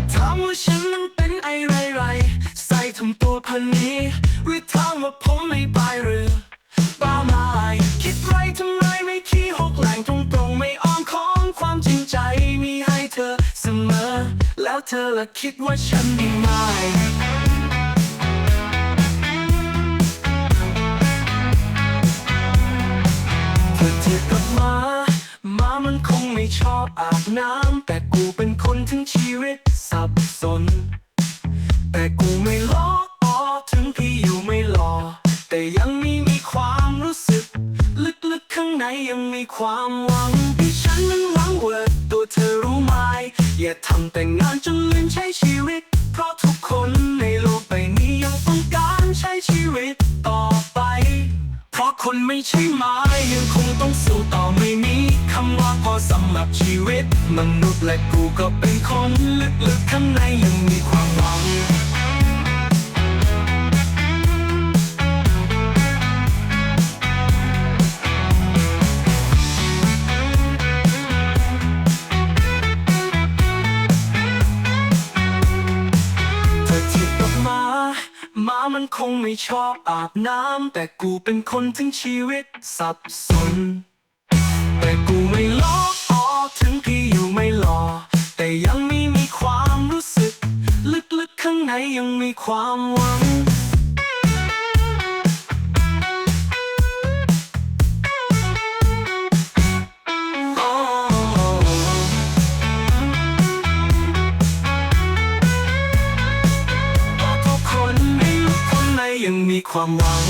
จะถามว่าฉันนั้นเป็นไอไรไรใส่ทำตัวพันนี้หรือถามว่าผมไม่ไปหรือบ้ามาคิดไรทำไมไม่ขี้หกแหล่งตรงตรงไม่อ้อมค้อมความจริงใจมีให้เธอเสมอ แล้วเธอละคิดว่าฉันมีไหมเธอที่กับมา มามันคงไม่ชอบอาบน้ำแต่กูเป็นคนทั้งชีวิต สน แต่กูไม่ล้ออ๋อถึงพี่อยู่ไม่หล่อแต่ยังไม่มีความรู้สึก ลึกๆข้างในยังมีความหวังที่ฉันนั้นหวังเว่าตัวเธอรู้ไหมอย่าทำแต่งานจนลืมใช้ชีวิต เพราะทุกคนในโลกใบนี้ยังต้องการใช้ชีวิตต่อไป เพราะคนไม่ใช่ไม้ยังคงต้องสู้ต่อไม่มีคำว่าพอสำหรับชีวิต มนุษย์และกูก็เป็นคนลึก ข้างในยังมีความหวัง เธอเทียบกับหมาหมามันคงไม่ชอบอาบน้ำแต่กูเป็นคนทั้งชีวิตสับสน มีความหวังโอ้ทุกคนในโลกคนในยังมีความหวัง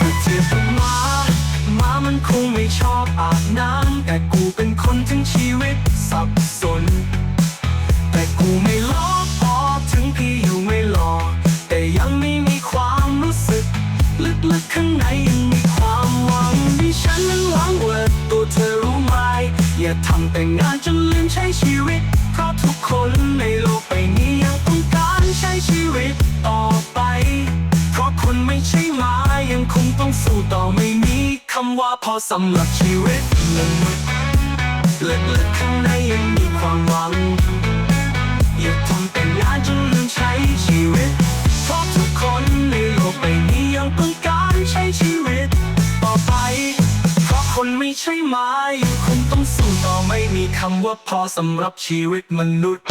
ถ้าเทียบกับหมาหมามันคงไม่ชอบอาบน้ำแต่กู แต่งานจนลืมใช้ชีวิต เพราะทุกคนในโลกใบนี้ยังต้องการใช้ชีวิตต่อไป เพราะคนไม่ใช่หมายังคงต้องสู้ต่อไม่มีคำว่าพอสำหรับชีวิตมนุษย์ลึกๆข้างในยังมีความหวังอย่าทำแต่งานจนลืมใช้ชีวิต เพราะทุกคนในโลกใบนี้ยังต้องการใช้ชีวิต ใช่ไหมคงต้องสู้ต่อไม่มีคำว่าพอสำหรับชีวิตมนุษย์